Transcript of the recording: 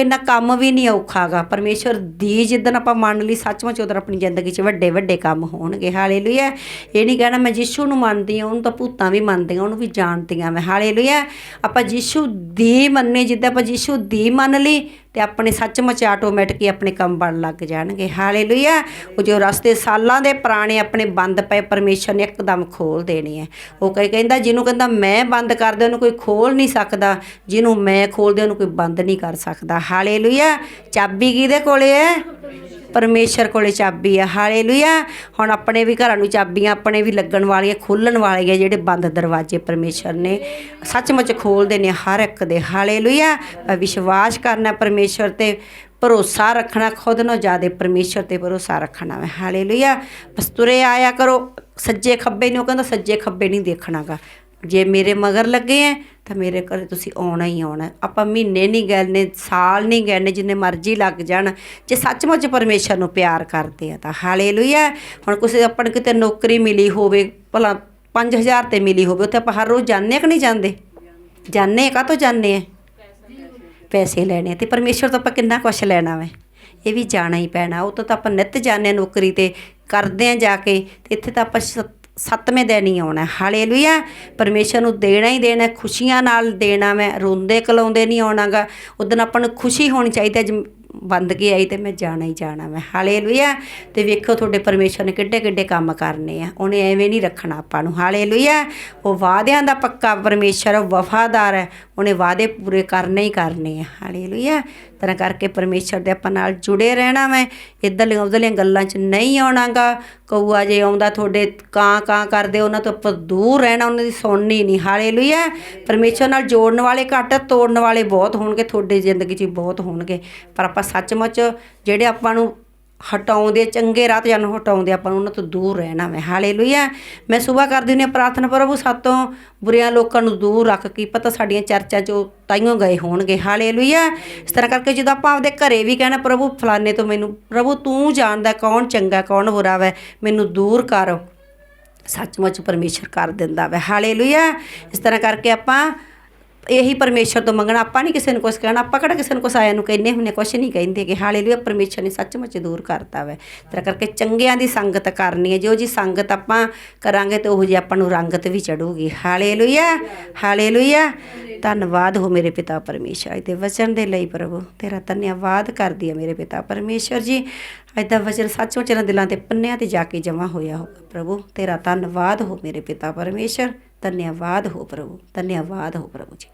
ਇੰਨਾ ਕੰਮ ਵੀ ਨਹੀਂ ਔਖਾਗਾ। ਪਰਮੇਸ਼ਵਰ ਦੀ ਜਿੱਦਣ ਆਪਾਂ ਮੰਨ ਲਈ ਸੱਚਮੁੱਚ ਉਦੋਂ ਆਪਣੀ ਜ਼ਿੰਦਗੀ 'ਚ ਵੱਡੇ ਵੱਡੇ ਕੰਮ ਹੋਣਗੇ। ਹਾਲੇਲੂਇਆ। ਇਹ ਨਹੀਂ ਕਹਿਣਾ ਮੈਂ ਯਿਸੂ ਨੂੰ ਮੰਨਦੀ ਹਾਂ, ਉਹਨੂੰ ਤਾਂ ਭੂਤਾਂ ਵੀ ਮੰਨਦੀਆਂ ਉਹਨੂੰ ਵੀ ਜਾਣਦੀਆਂ ਮੈਂ। ਹਾਲੇਲੂਇਆ। ਆਪਾਂ ਯਿਸੂ ਦੀ ਮੰਨੇ, ਜਿੱਦਾਂ ਆਪਾਂ ਯਿਸੂ ਦੀ ਮੰਨ ਲਈ ਤੇ ਆਪਣੇ ਸੱਚਮੁੱਚ ਆਟੋਮੈਟਿਕ ਹੀ ਆਪਣੇ ਕੰਮ ਬਣ ਲੱਗ ਜਾਣਗੇ। ਹਾਲੇਲੂਇਆ। ਉਹ ਜੋ ਰਸਤੇ ਸਾਲਾਂ ਦੇ ਪੁਰਾਣੇ ਆਪਣੇ ਬੰਦ ਪਏ, ਪਰਮੇਸ਼ਰ ਨੇ ਇੱਕਦਮ ਖੋਲ ਦੇਣੇ ਆ ਉਹ ਕਹੇ ਕਹਿੰਦਾ, ਜਿਹਨੂੰ ਕਹਿੰਦਾ ਮੈਂ ਬੰਦ ਕਰ ਦੇ ਉਹਨੂੰ ਕੋਈ ਖੋਲ ਨਹੀਂ ਸਕਦਾ। ਜਿਹਨੂੰ ਮੈਂ ਖੋਲ ਦੇ ਉਹਨੂੰ ਕੋਈ ਬੰਦ ਨਹੀਂ ਕਰ ਸਕਦਾ। ਹਾਲੇਲੂਇਆ। ਚਾਬੀ ਕਿਹਦੇ ਕੋਲੇ ਹੈ ਪਰਮੇਸ਼ਰ ਕੋਲੇ ਚਾਬੀ ਆ, ਹਾਲੇਲੂਇਆ। ਹੁਣ ਆਪਣੇ ਵੀ ਘਰਾਂ ਨੂੰ ਚਾਬੀਆਂ ਆਪਣੇ ਵੀ ਲੱਗਣ ਵਾਲੀਆਂ, ਖੋਲਣ ਵਾਲੀਆਂ ਜਿਹੜੇ ਬੰਦ ਦਰਵਾਜ਼ੇ ਪਰਮੇਸ਼ਰ ਨੇ, ਸੱਚਮੁੱਚ ਖੋਲਦੇ ਨੇ ਹਰ ਇੱਕ ਦੇ, ਹਾਲੇਲੂਇਆ। ਪਰ ਵਿਸ਼ਵਾਸ ਕਰਨਾ ਪਰਮੇਸ਼ਰ ਤੇ, ਭਰੋਸਾ ਰੱਖਣਾ, ਖੁਦ ਨੂੰ ਜ਼ਿਆਦਾ ਪਰਮੇਸ਼ਰ ਤੇ ਭਰੋਸਾ ਰੱਖਣਾ ਹੈ ਹਾਲੇਲੂਇਆ। ਬਸ ਤੁਰੇ ਆਇਆ ਕਰੋ, ਸੱਜੇ ਖੱਬੇ ਨੂੰ ਕਹਿੰਦਾ ਸੱਜੇ ਖੱਬੇ ਨਹੀਂ ਦੇਖਣਾਗਾ। ਜੇ ਮੇਰੇ ਮਗਰ ਲੱਗੇ ਐ, ਤਾਂ ਮੇਰੇ ਘਰੇ ਤੁਸੀਂ ਆਉਣਾ ਹੀ ਆਉਣਾ। ਆਪਾਂ ਮਹੀਨੇ ਨਹੀਂ ਗਏ ਸਾਲ ਨਹੀਂ ਗਏ ਜਿੰਨੇ ਮਰਜ਼ੀ ਲੱਗ ਜਾਣ। ਜੇ ਸੱਚਮੁੱਚ ਪਰਮੇਸ਼ਰ ਨੂੰ ਪਿਆਰ ਕਰਦੇ ਆ ਤਾਂ। ਹਾਲੇਲੂਇਆ ਹੁਣ ਕਿਸੇ ਆਪਾਂ ਨੂੰ ਕਿਤੇ ਨੌਕਰੀ ਮਿਲੀ ਹੋਵੇ, ਭਲਾ 5000 ਤੇ ਮਿਲੀ ਹੋਵੇ, ਉੱਥੇ ਆਪਾਂ ਹਰ ਰੋਜ਼ ਜਾਂਦੇ ਆ ਕਿ ਨਹੀਂ ਜਾਂਦੇ? ਜਾਂਦੇ ਕਾ ਤੋਂ ਜਾਂਦੇ ਆ? ਪੈਸੇ ਲੈਣੇ ਆ। ਤੇ ਪਰਮੇਸ਼ਰ ਤੋਂ ਆਪਾਂ ਕਿੰਨਾ ਕੁਛ ਲੈਣਾ ਵੇ? ਇਹ ਵੀ ਜਾਣਾ ਹੀ ਪੈਣਾ। ਉਹ ਤੋਂ ਤਾਂ ਆਪਾਂ ਨਿੱਤ ਜਾਂਦੇ ਹਾਂ ਨੌਕਰੀ ਤੇ, ਕਰਦੇ ਆ ਜਾ ਕੇ। ਤੇ ਇੱਥੇ ਤਾਂ ਆਪਾਂ ਸ- ਸੱਤਵੇਂ ਦਿਨ ਹੀ ਆਉਣਾ ਹਾਲੇਲੂਇਆ। ਪਰਮੇਸ਼ਰ ਨੂੰ ਦੇਣਾ ਹੀ ਦੇਣਾ ਖੁਸ਼ੀਆਂ ਨਾਲ ਦੇਣਾ ਮੈਂ। ਰੋਂਦੇ ਕਲਾਉਂਦੇ ਨਹੀਂ ਆਉਣਾਗਾ। ਉਦੋਂ ਆਪਾਂ ਨੂੰ ਖੁਸ਼ੀ ਹੋਣੀ ਚਾਹੀਦੀ ਅੱਜ ਬੰਦ ਕੇ ਆਈ ਤੇ ਮੈਂ ਜਾਣਾ ਹੀ ਜਾਣਾ ਮੈਂ। ਹਾਲੇਲੂਇਆ। ਤੇ ਵੇਖੋ ਤੁਹਾਡੇ ਪਰਮੇਸ਼ਰ ਨੇ ਕਿੱਡੇ ਕਿੱਡੇ ਕੰਮ ਕਰਨੇ ਆ। ਉਹਨੇ ਐਵੇਂ ਨਹੀਂ ਰੱਖਣਾ ਆਪਾਂ ਨੂੰ। ਹਾਲੇਲੂਇਆ। ਉਹ ਵਾਅਦਿਆਂ ਦਾ ਪੱਕਾ ਪਰਮੇਸ਼ਰ, ਵਫਾਦਾਰ ਹੈ। ਉਹਨੇ ਵਾਅਦੇ ਪੂਰੇ ਕਰਨੇ ਹੀ ਕਰਨੇ ਆ। ਹਾਲੇਲੂਇਆ। ਤਰ੍ਹਾਂ ਕਰਕੇ ਪਰਮੇਸ਼ਰ ਦੇ ਆਪਾਂ ਨਾਲ ਜੁੜੇ ਰਹਿਣਾ ਮੈਂ, ਇੱਧਰਲੀਆਂ ਉੱਧਰਲੀਆਂ ਗੱਲਾਂ 'ਚ ਨਹੀਂ ਆਉਣਾਗਾ। ਕਊਆ ਜੇ ਆਉਂਦਾ ਤੁਹਾਡੇ ਕਾਂ ਕਾਂ ਕਰਦੇ, ਉਹਨਾਂ ਤੋਂ ਆਪਾਂ ਦੂਰ ਰਹਿਣਾ, ਉਹਨਾਂ ਦੀ ਸੁਣਨੀ ਨਹੀਂ। ਹਾਲੇਲੂਇਆ। ਪਰਮੇਸ਼ਰ ਨਾਲ ਜੋੜਨ ਵਾਲੇ ਘੱਟ, ਤੋੜਨ ਵਾਲੇ ਬਹੁਤ ਹੋਣਗੇ, ਤੁਹਾਡੀ ਜ਼ਿੰਦਗੀ 'ਚ ਬਹੁਤ ਹੋਣਗੇ। ਪਰ ਆਪਾਂ ਸੱਚਮੁੱਚ ਜਿਹੜੇ ਆਪਾਂ ਨੂੰ ਹਟਾਉਂਦੇ, ਚੰਗੇ ਰਾਹ ਤੇ ਜਾਨੂੰ ਹਟਾਉਂਦੇ, ਆਪਾਂ ਨੂੰ ਉਹਨਾਂ ਤੋਂ ਦੂਰ ਰਹਿਣਾ ਮੈਂ ਹਾਲੇਲੂਇਆ ਮੈਂ ਸਵੇਰ ਕਰਦੀ ਹੁੰਦੀ ਹਾਂ ਪ੍ਰਾਰਥਨਾ, ਪ੍ਰਭੂ ਸਾਤੋਂ ਬੁਰਿਆਂ ਲੋਕਾਂ ਨੂੰ ਦੂਰ ਰੱਖ ਕੀ ਪਤਾ ਸਾਡੀਆਂ ਚਰਚਾਂ 'ਚੋਂ ਤਾਈਓ ਗਏ ਹੋਣਗੇ। ਹਾਲੇਲੂਇਆ ਇਸ ਤਰ੍ਹਾਂ ਕਰਕੇ ਜਦੋਂ ਆਪਾਂ ਆਪਦੇ ਘਰੇ ਵੀ ਕਹਿਣਾ, ਪ੍ਰਭੂ, ਫਲਾਣੇ ਤੋਂ ਮੈਨੂੰ, ਪ੍ਰਭੂ, ਤੂੰ ਜਾਣਦਾ ਕੌਣ ਚੰਗਾ, ਕੌਣ ਬੁਰਾ ਵੈ, ਮੈਨੂੰ ਦੂਰ ਕਰ। ਸੱਚਮੁੱਚ ਪਰਮੇਸ਼ਰ ਕਰ ਦਿੰਦਾ ਵੈ। ਹਾਲੇਲੂਇਆ ਇਸ ਤਰ੍ਹਾਂ ਕਰਕੇ ਆਪਾਂ ਇਹੀ ਪਰਮੇਸ਼ਰ ਤੋਂ ਮੰਗਣਾ, ਆਪਾਂ ਨਹੀਂ ਕਿਸੇ ਨੂੰ ਕੁਝ ਕਹਿਣਾ, ਆਪਾਂ ਕਿਹੜਾ ਕਿਸੇ ਨੂੰ ਕੁਛ ਆਇਆ ਨੂੰ ਕਹਿੰਦੇ ਹੁੰਨੇ ਕੁਛ ਨਹੀਂ ਕਹਿੰਦੇ ਕਿ ਹਾਲੇਲੂਇਆ ਪਰਮੇਸ਼ਰ ਨੇ ਸੱਚਮੁੱਚ ਦੂਰ ਕਰਤਾ ਵੈ। ਤਰ੍ਹਾਂ ਕਰਕੇ ਚੰਗਿਆਂ ਦੀ ਸੰਗਤ ਕਰਨੀ ਹੈ, ਜੋ ਜੀ ਸੰਗਤ ਆਪਾਂ ਕਰਾਂਗੇ ਤੇ ਉਹ ਜੀ ਆਪਾਂ ਨੂੰ ਰੰਗਤ ਵੀ ਚੜੂਗੀ। Hallelujah hallelujah. ਧੰਨਵਾਦ ਹੋ ਮੇਰੇ ਪਿਤਾ ਪਰਮੇਸ਼ਰ, ਅੱਜ ਦੇ ਵਚਨ ਦੇ ਲਈ ਪ੍ਰਭੂ, ਤੇਰਾ ਧੰਨਵਾਦ ਕਰਦੀ ਹੈ ਮੇਰੇ ਪਿਤਾ ਪਰਮੇਸ਼ਰ ਜੀ। ਅੱਜ ਦਾ ਵਚਨ ਸੱਚਮੁੱਚ ਇਹਨਾਂ ਦਿਲਾਂ ਤੇ ਪੰਨਿਆਂ ਤੇ ਜਾ ਕੇ ਜਮਾ ਹੋਇਆ ਹੋਗਾ ਪ੍ਰਭੂ, ਤੇਰਾ ਧੰਨਵਾਦ ਹੋ ਮੇਰੇ ਪਿਤਾ ਪਰਮੇਸ਼ਰ, ਧੰਨਵਾਦ ਹੋ ਪ੍ਰਭੂ, ਧੰਨਵਾਦ ਹੋ ਪ੍ਰਭੂ ਜੀ।